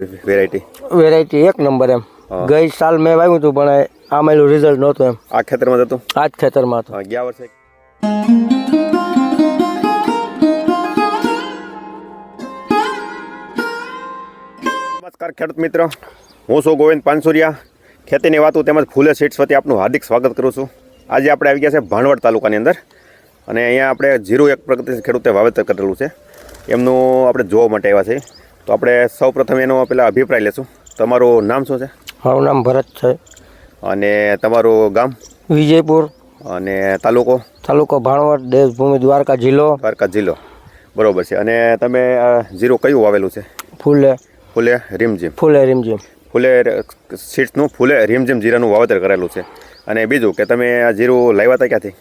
Variety variety એક number એમ. ગઈ સાલ મેં વાવ્યું હતું પણ આ એનું રિઝલ્ટ નહોતું એમ. આ ખેતરમાં હતું? આ જ ખેતરમાં હતું. ગયા વર્ષે નમસ્કાર ખેડૂત મિત્રો. હું છું ગોવિંદ પાનસુરિયા. ખેતીની વાતો તેમજ ફૂલે સીટ્સ વતી આપનું હાર્દિક સ્વાગત કરું છું. આજે આપણે આવી ગયા છે ભાણવડ તાલુકાની અંદર. અને અહીંયા આપણે જીરું એક પ્રગતિ ખેડૂતે વાવેતર કરેલું છે. એમનું આપણે જોવા માટે આવ્યા છે તો આપણે સૌ પ્રથમ એનો પહેલાં અભિપ્રાય લેશું. તમારું નામ શું છે? મારું નામ ભરત છે. અને તમારું ગામ? વિજયપુર. અને તાલુકો? તાલુકો ભાણવડ દેશભૂમિ દ્વારકા જિલ્લો. દ્વારકા જિલ્લો. બરોબર છે. અને તમે આ જીરું કયું વાવેલું છે? ફૂલે. ફૂલે રીમઝીમ. ફૂલે રીમઝીમ. ફૂલે સીડ્સનું ફૂલે રીમઝીમ જીરાનું વાવેતર કરેલું છે. અને બીજું કે તમે આ જીરું લાવ્યા હતા ક્યાંથી?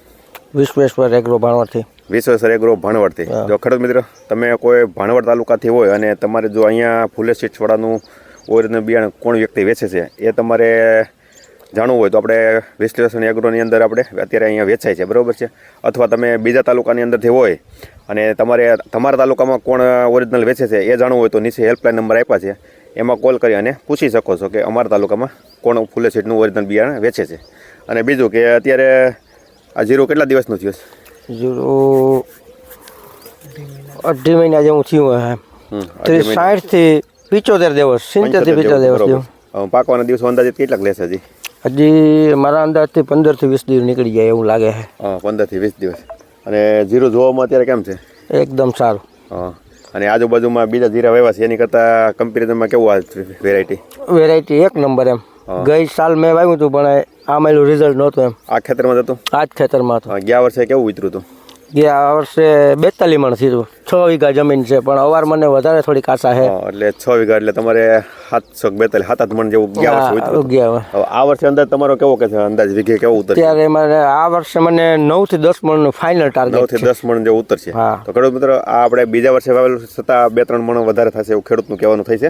વિશ્વેશ્વર એગ્રો ભાણવડથી. વિશ્વેશ્વર એગ્રો ભાણવડથી. જો ખેડૂત મિત્રો તમે કોઈ ભાણવડ તાલુકાથી હોય અને તમારે જો અહીંયા ફૂલે સીડ્સવાળાનું ઓરિજિનલ બિયારણ કોણ વ્યક્તિ વેચે છે એ તમારે જાણવું હોય તો આપણે વિશ્લેષણ એગ્રોની અંદર આપણે અત્યારે અહીંયા વેચાય છે બરાબર છે? અથવા તમે બીજા તાલુકાની અંદરથી હોય અને તમારે તમારા તાલુકામાં કોણ ઓરિજિનલ વેચે છે એ જાણવું હોય તો નીચે હેલ્પલાઇન નંબર આપ્યા છે એમાં કોલ કરી અને પૂછી શકો છો કે અમારા તાલુકામાં કોણ ફૂલે સીટનું ઓરિજિનલ બિયારણ વેચે છે. અને બીજું કે અત્યારે આ જીરો કેટલા દિવસનો થયો છે? જીરું અઢી મહિના જેવું થયું એમ. ત્રીસ સાઠથી પિચોતેર દિવસ સિત્તેરથી પિચોતેર દિવસ. જેવું પાકવાના દિવસો અંદાજે કેટલાક લેશે હજી? હજી મારા અંદાજથી પંદરથી વીસ દિવસ નીકળી જાય એવું લાગે છે. હા પંદરથી વીસ દિવસ. અને જીરું જોવામાં અત્યારે કેમ છે? એકદમ સારું. હા અને આજુબાજુમાં બીજા જીરા વહેવા છે એની કરતાં કમ્પેરિઝનમાં કેવું આ વેરાયટી વેરાયટી એક નંબર એમ. ગઈ સાલ મેં વાવ્યું હતું પણ આ મારું રિઝલ્ટ નહોતું એમ. આ ખેતરમાં હતું? આ જ ખેતરમાં હતું. ગયા વર્ષે કેવું ઉતર્યું હતું? ગયા વર્ષે બેતાલી મણ થયું છ વીઘા જમીન છે પણ અવાર મને વધારે થોડી કાસા છે. એટલે છ વીઘા એટલે તમારે સાતસો બેતાલી સાત આઠ મણ જેવું ગયા વર્ષે. હવે આ વર્ષે અંદાજ તમારો કેવો કે છે? અંદાજ વીઘે કેવું ઉતર ત્યારે મને આ વર્ષે મને નવથી દસ મણનું ફાઇનલ નવ ટાર્ગેટથી દસ મણ જેવું ઉતર છે તો ખેડૂત મિત્રો આ આપણે બીજા વર્ષે વાવેલું છતાં બે ત્રણ મણ વધારે થશે એવું ખેડૂતનું કહેવાનું થાય છે.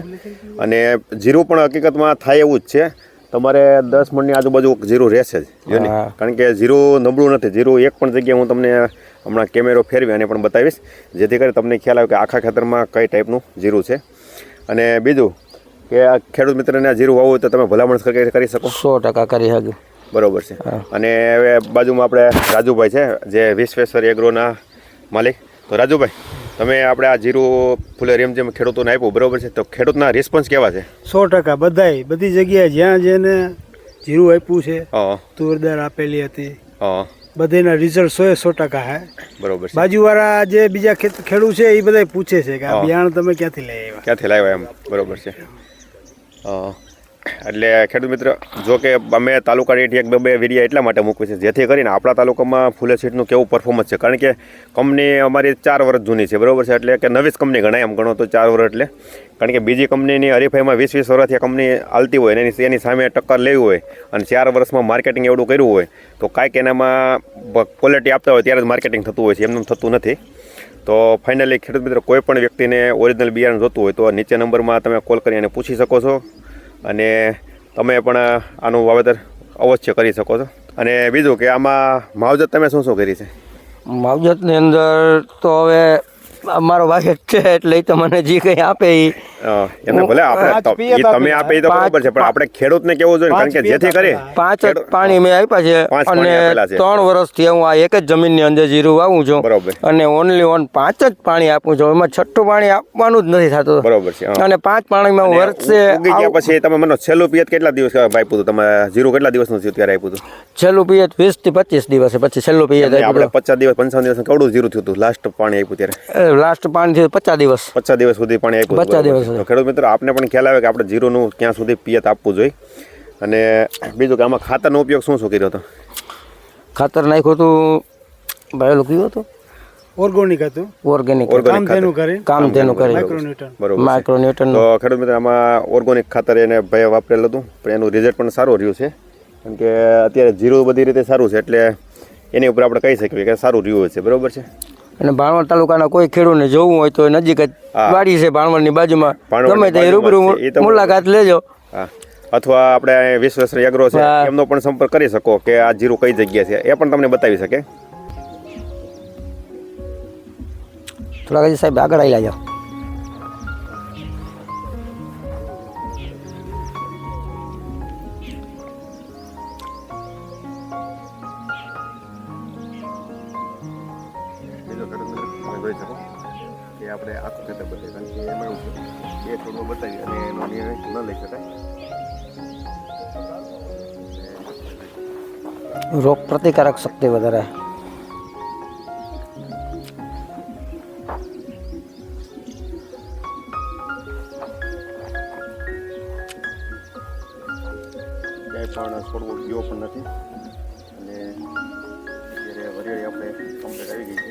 અને જીરું પણ હકીકતમાં થાય એવું જ છે. તમારે દસ મણની આજુબાજુ જીરું રહેશે જ કારણ કે જીરું નબળું નથી. જીરું એક પણ જગ્યાએ હું તમને હમણાં કેમેરો ફેરવી અને પણ બતાવીશ. જેથી કરી તમને ખ્યાલ આવે કે આખા ખેતરમાં કઈ ટાઈપનું જીરું છે. અને બીજું કે આ ખેડૂત મિત્રને આ જીરું વાવવું હોય તો તમે ભલામણ કરી શકો. સો ટકા કરી શકું. બરોબર છે. અને હવે બાજુમાં આપણે રાજુભાઈ છે જે વિશ્વેશ્વર એગ્રોના માલિક. તો રાજુભાઈ તમે આપણે આ જીરું ફૂલે રેમ જેમ ખેડૂતોને આપ્યું બરાબર છે? તો ખેડૂતના રિસ્પોન્સ કેવા છે? સો ટકા બધાય બધી જગ્યાએ જ્યાં જેને જીરું આપ્યું છે તુરદાર આપેલી હતી બધાના રિઝલ્ટ સો સો ટકા હે. બરોબર બાજુવાળા જે બીજા ખેડૂત છે એ બધા પૂછે છે કે આ. બિયારણ તમે ક્યાંથી લઈ આવ્યા? ક્યાંથી લાવ્યા એમ? બરોબર છે. હા. એટલે ખેડૂત મિત્ર, જો કે અમે તાલુકા રેટ એક બે બે વેરિયા એટલા માટે મૂકવી છે, જેથી કરીને આપણા તાલુકામાં ફૂલે સીટનું કેવું પરફોર્મન્સ છે. કારણ કે કંપની અમારી ચાર વર્ષ જૂની છે, બરાબર છે? એટલે કે નવી જ કંપની ગણાય એમ ગણો તો ચાર વર્ષ એટલે. કારણ કે બીજી કંપનીની હરીફાઈમાં વીસ વીસ વર્ષથી કંપની હાલતી હોય એની એની સામે ટક્કર લેવી હોય અને ચાર વર્ષમાં માર્કેટિંગ એવડું કર્યું હોય, તો કાંઈક એનામાં ક્વોલિટી આપતા હોય ત્યારે જ માર્કેટિંગ થતું હોય છે, એમનું થતું નથી. તો ફાઇનલી ખેડૂત મિત્રો, કોઈ પણ વ્યક્તિને ઓરિજિનલ બિયારણ જોતું હોય તો નીચે નંબરમાં તમે કોલ કરી અને પૂછી શકો છો. અને તમે પણ આનું વાવેતર અવશ્ય કરી શકો છો. અને બીજું કે આમાં માવજત તમે શું શું કરી છે? માવજતની અંદર તો હવે અમારો ભાઈ છે એટલે તો મને જે કંઈ આપે એ. એમને ભલે આપણે તમે આપે તો બરાબર છે પણ આપણે ખેડૂતને કેવું જોઈએ? કારણ કે જેથી કરી પાંચ પાણી મેં આપ્યા છે અને ત્રણ વર્ષથી હું આ એક જ જમીનની અંદર જીરું વાવું છું. બરાબર. અને ઓનલી ઓન પાંચ જ પાણી આપું છું. એમાં છઠ્ઠું પાણી આપવાનું જ નથી થતું. બરોબર છે અને પાંચ પાણીમાં અને વર્ષે પછી તમે મને છેલ્લું પિયત કેટલા દિવસ આપ્યું હતું? તમે જીરું કેટલા દિવસનું થયું ત્યારે આપ્યું હતું? છેલ્લું પિયત વીસથી પચીસ દિવસે પછી છેલ્લું પિયત આપણે પચાસ દિવસ પંચાવન દિવસ કેવડું જીરું થયું હતું? લાસ્ટ પાણી આપ્યું ત્યારે. લાસ્ટ પાણી થયું પચાસ દિવસ. પચાસ દિવસ સુધી પાણી આપ્યું પચાસ દિવસ ખેડૂત મિત્રો આપને પણ ખ્યાલ આવે કે આપણે જીરોનું ક્યાં સુધી પિયત આપવું જોઈએ. અને બીજું કે આમાં ખાતરનો ઉપયોગ શું શું કર્યો હતો? ખાતર નાખ્યું હતું ભાઈ કયું હતું? ઓર્ગોનિક હતું. ઓર્ગેનિક કામ તેનું કરી કામ તેનું કરી માઇક્રોન્યુટન બરોબર માઇક્રોન્યુટન તો ખેડૂત મિત્રો આમાં ઓર્ગોનિક ખાતર એને ભાઈ વાપરેલું હતું પણ એનું રિઝલ્ટ પણ સારું રહ્યું છે. કારણ કે અત્યારે જીરું બધી રીતે સારું છે એટલે એની ઉપર આપણે કહી શકીએ કે સારું રહ્યું છે. બરોબર છે? અને ભાણવડ તાલુકાના કોઈ ખેડૂતને જોવું હોય તો નજીક જ. વાડી છે ભાણવડની બાજુમાં. ગમે તે રૂબરૂ મુલાકાત લેજો. અથવા આપણે વિશ્વેશ્વર એગ્રો છે એમનો પણ સંપર્ક કરી શકો કે આ જીરું કઈ જગ્યા છે એ પણ તમને બતાવી શકે. થોડાક સાહેબ આગળ આવી જાઓ. આપણે આખું ખેતર બતાવીએ કારણ કે એમાં એવું છે બે છોડવા બતાવી અને એનો નિર્ણય ન લઈ શકાય. રોગ પ્રતિકારક શક્તિ વધારે. ક્યાંય પણ છોડવો ગયો પણ નથી. અને અત્યારે હરિયાળી આપણે કમ્પ્લીટ આવી ગઈ છે.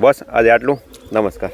બસ આજે આટલું. નમસ્કાર.